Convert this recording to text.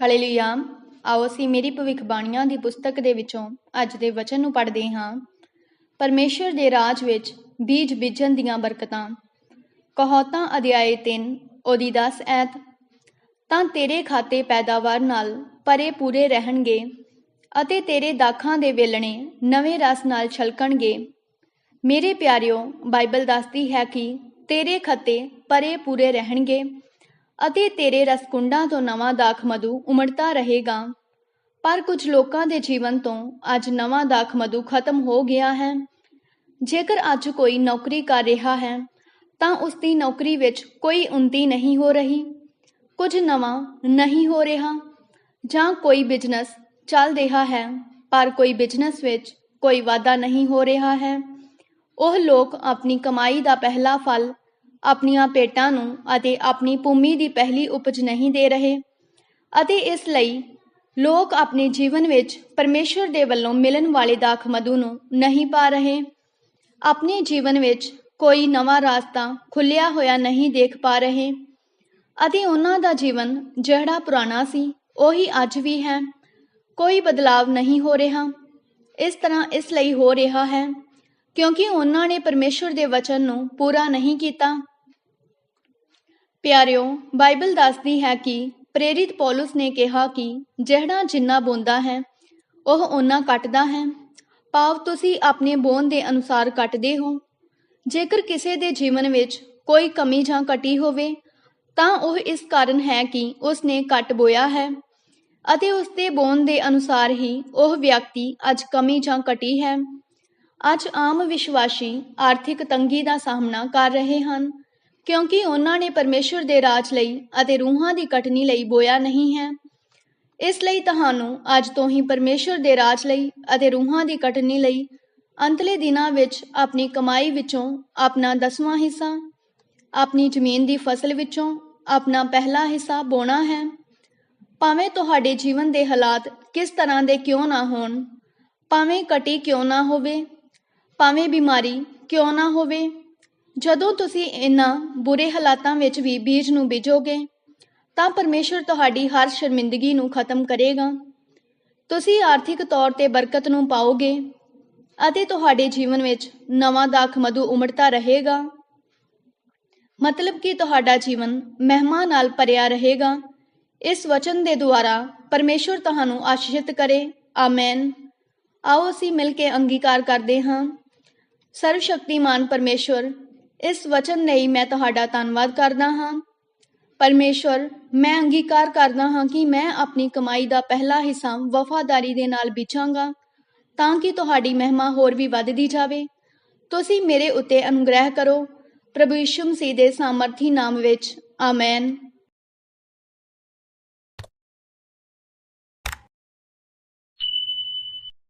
Hallelujah. ਆਓ ਅਸੀਂ ਮੇਰੀ ਭਵਿੱਖਬਾਣੀਆਂ ਦੀ ਪੁਸਤਕ ਦੇ ਵਿੱਚੋਂ ਅੱਜ ਦੇ ਵਚਨ ਨੂੰ ਪੜ੍ਹਦੇ ਹਾਂ। ਪਰਮੇਸ਼ਰ ਦੇ ਰਾਜ ਵਿੱਚ ਬੀਜ ਬੀਜਣ ਦੀਆਂ ਬਰਕਤਾਂ। ਕਹੌਤਾਂ ਅਧਿਆਏ 3 ਉਹਦੀ 10 ਐਤ ਤਾਂ ਤੇਰੇ ਖਾਤੇ ਪੈਦਾਵਾਰ ਨਾਲ ਪਰੇ ਪੂਰੇ ਰਹਿਣਗੇ ਅਤੇ ਤੇਰੇ ਦਾਖਾਂ ਦੇ ਵੇਲਣੇ ਨਵੇਂ ਰਸ ਨਾਲ ਛਲਕਣਗੇ। ਮੇਰੇ ਪਿਆਰਿਓ, ਬਾਈਬਲ ਦੱਸਦੀ ਹੈ ਕਿ ਤੇਰੇ ਖੱਤੇ ਪਰੇ ਪੂਰੇ ਰਹਿਣਗੇ ਅਤੇ ਤੇਰੇ ਰਸਕੁੰਡਾਂ ਤੋਂ ਨਵਾਂ ਦਾਖ ਮਧੂ ਉਮੜਦਾ ਰਹੇਗਾ। ਪਰ ਕੁਝ ਲੋਕਾਂ ਦੇ ਜੀਵਨ ਤੋਂ ਅੱਜ ਨਵਾਂ ਦਾਖ ਮਧੂ ਖਤਮ ਹੋ ਗਿਆ ਹੈ। ਜੇਕਰ ਅੱਜ ਕੋਈ ਨੌਕਰੀ ਕਰ ਰਿਹਾ ਹੈ, ਤਾਂ ਉਸ ਦੀ ਨੌਕਰੀ ਵਿੱਚ ਕੋਈ ਉન્નਤੀ ਨਹੀਂ ਹੋ ਰਹੀ। ਕੁਝ ਨਵਾਂ ਨਹੀਂ ਹੋ ਰਿਹਾ, ਜਾਂ ਕੋਈ ਬਿਜ਼ਨਸ ਚੱਲ ਰਿਹਾ ਹੈ, ਪਰ ਕੋਈ ਬਿਜ਼ਨਸ ਵਿੱਚ ਕੋਈ ਵਾਧਾ ਨਹੀਂ ਹੋ ਰਿਹਾ ਹੈ। ਉਹ ਲੋਕ ਆਪਣੀ ਕਮਾਈ ਦਾ ਪਹਿਲਾ ਫਲ ਆਪਣੀਆਂ ਪੇਟਾਂ ਨੂੰ ਅਤੇ ਆਪਣੀ ਭੂਮੀ ਦੀ ਪਹਿਲੀ ਉਪਜ ਨਹੀਂ ਦੇ ਰਹੇ ਅਤੇ ਇਸ ਲਈ ਲੋਕ ਆਪਣੇ ਜੀਵਨ ਵਿੱਚ ਪਰਮੇਸ਼ਵਰ ਦੇ ਵੱਲੋਂ ਮਿਲਣ ਵਾਲੇ ਦਾਖ ਮਧੂ ਨੂੰ ਨਹੀਂ ਪਾ ਰਹੇ। ਆਪਣੇ ਜੀਵਨ ਵਿੱਚ ਕੋਈ ਨਵਾਂ ਰਾਸਤਾ ਖੁੱਲਿਆ ਹੋਇਆ ਨਹੀਂ ਦੇਖ ਪਾ ਰਹੇ ਅਤੇ ਉਹਨਾਂ ਦਾ ਜੀਵਨ ਜਿਹੜਾ ਪੁਰਾਣਾ ਸੀ, ਉਹੀ ਅੱਜ ਵੀ ਹੈ। ਕੋਈ ਬਦਲਾਵ ਨਹੀਂ ਹੋ ਰਿਹਾ। ਇਸ ਤਰ੍ਹਾਂ ਇਸ ਲਈ ਹੋ ਰਿਹਾ ਹੈ ਕਿਉਂਕਿ ਉਹਨਾਂ ਨੇ ਪਰਮੇਸ਼ਵਰ ਦੇ ਵਚਨ ਨੂੰ ਪੂਰਾ ਨਹੀਂ ਕੀਤਾ। ਪਿਆਰਿਓ, ਬਾਈਬਲ ਦੱਸਦੀ ਹੈ ਕਿ ਪ੍ਰੇਰਿਤ ਪੌਲਸ ਨੇ ਕਿਹਾ ਕਿ ਜਿਹੜਾ ਜਿੰਨਾ ਬੋਂਦਾ ਹੈ, ਉਹ ਉਹਨਾਂ ਕੱਟਦਾ ਹੈ। ਭਾਵ ਤੁਸੀਂ ਆਪਣੇ ਬੋਨ ਦੇ ਅਨੁਸਾਰ ਕੱਟਦੇ ਹੋ। ਜੇਕਰ ਕਿਸੇ ਦੇ ਜੀਵਨ ਵਿੱਚ ਕੋਈ ਕਮੀ ਜਾਂ ਕਟੀ ਹੋਵੇ, ਤਾਂ ਉਹ ਇਸ ਕਾਰਨ ਹੈ ਕਿ ਉਸ ਨੇ ਕੱਟ ਬੋਇਆ ਹੈ ਅਤੇ ਉਸ ਦੇ ਬੋਨ ਦੇ ਅਨੁਸਾਰ ਹੀ ਉਹ ਵਿਅਕਤੀ ਅੱਜ ਕਮੀ ਜਾਂ ਕਟੀ ਹੈ। ਅੱਜ ਆਮ ਵਿਸ਼ਵਾਸੀ ਆਰਥਿਕ ਤੰਗੀ ਦਾ ਸਾਹਮਣਾ ਕਰ ਰਹੇ ਹਨ। ਕਿਉਂਕਿ ਉਹਨਾਂ ਨੇ ਪਰਮੇਸ਼ਵਰ ਦੇ ਰਾਜ ਲਈ ਅਤੇ ਰੂਹਾਂ ਦੀ ਕਟਨੀ ਲਈ ਬੋਇਆ ਨਹੀਂ ਹੈ। ਇਸ ਲਈ ਤੁਹਾਨੂੰ ਅੱਜ ਤੋਂ ਹੀ ਪਰਮੇਸ਼ਵਰ ਦੇ ਰਾਜ ਲਈ ਅਤੇ ਰੂਹਾਂ ਦੀ ਕਟਨੀ ਲਈ ਅੰਤਲੇ ਦਿਨਾਂ ਵਿੱਚ ਆਪਣੀ ਕਮਾਈ ਵਿੱਚੋਂ ਆਪਣਾ ਦਸਵਾਂ ਹਿੱਸਾ, ਆਪਣੀ ਜ਼ਮੀਨ ਦੀ ਫਸਲ ਵਿੱਚੋਂ ਆਪਣਾ ਪਹਿਲਾ ਹਿੱਸਾ ਬੋਣਾ ਹੈ। ਭਾਵੇਂ ਤੁਹਾਡੇ ਜੀਵਨ ਦੇ ਹਾਲਾਤ ਕਿਸ ਤਰ੍ਹਾਂ ਦੇ ਕਿਉਂ ਨਾ ਹੋਣ, ਭਾਵੇਂ ਕਟੀ ਕਿਉਂ ਨਾ ਹੋਵੇ, ਭਾਵੇਂ ਬਿਮਾਰੀ ਕਿਉਂ ਨਾ ਹੋਵੇ ਜਦੋਂ ਤੁਸੀਂ ਇਹਨਾਂ ਬੁਰੇ ਹਾਲਾਤਾਂ ਵਿੱਚ ਵੀ ਬੀਜ ਨੂੰ ਬੀਜੋਗੇ, ਤਾਂ ਪਰਮੇਸ਼ਰ ਤੁਹਾਡੀ ਹਰ ਸ਼ਰਮਿੰਦਗੀ ਨੂੰ ਖਤਮ ਕਰੇਗਾ। ਤੁਸੀਂ ਆਰਥਿਕ ਤੌਰ ਤੇ ਬਰਕਤ ਨੂੰ ਪਾਓਗੇ ਅਤੇ ਤੁਹਾਡੇ ਜੀਵਨ ਵਿੱਚ ਨਵਾਂ ਦਾਖ ਮਧੂ ਉਮੜਦਾ ਰਹੇਗਾ। ਮਤਲਬ ਕਿ ਤੁਹਾਡਾ ਜੀਵਨ ਮਹਿਮਾ ਨਾਲ ਭਰਿਆ ਰਹੇਗਾ। ਇਸ ਵਚਨ ਦੇ ਦੁਆਰਾ ਪਰਮੇਸ਼ਰ ਤੁਹਾਨੂੰ ਆਸ਼ੀਸ਼ਿਤ ਕਰੇ। ਆਮੇਨ। ਆਓ ਅਸੀਂ ਮਿਲ ਕੇ ਅੰਗੀਕਾਰ ਕਰਦੇ ਹਾਂ। ਸਰਵ ਸ਼ਕਤੀਮਾਨ ਪਰਮੇਸ਼ਰ ਇਸ ਵਚਨ ਲਈ ਮੈਂ ਤੁਹਾਡਾ ਧੰਨਵਾਦ ਕਰਦਾ ਹਾਂ। ਪਰਮੇਸ਼ਰ ਮੈਂ ਅੰਗੀਕਾਰ ਕਰਦਾ ਹਾਂ ਕਿ ਮੈਂ ਆਪਣੀ ਕਮਾਈ ਦਾ ਪਹਿਲਾ ਹਿੱਸਾ ਵਫਾਦਾਰੀ ਦੇ ਨਾਲ ਬੀਜਾਂਗਾ, ਤਾਂ ਕਿ ਤੁਹਾਡੀ ਮਹਿਮਾ ਹੋਰ ਵੀ ਵੱਧਦੀ ਜਾਵੇ। ਤੁਸੀਂ ਮੇਰੇ ਉੱਤੇ ਅਨੁਗ੍ਰਹਿ ਕਰੋ। ਪ੍ਰਭੂ ਯਿਸੂ ਮਸੀਹ ਦੇ ਸਾਮਰਥੀ ਨਾਮ ਵਿੱਚ, ਆਮੇਨ।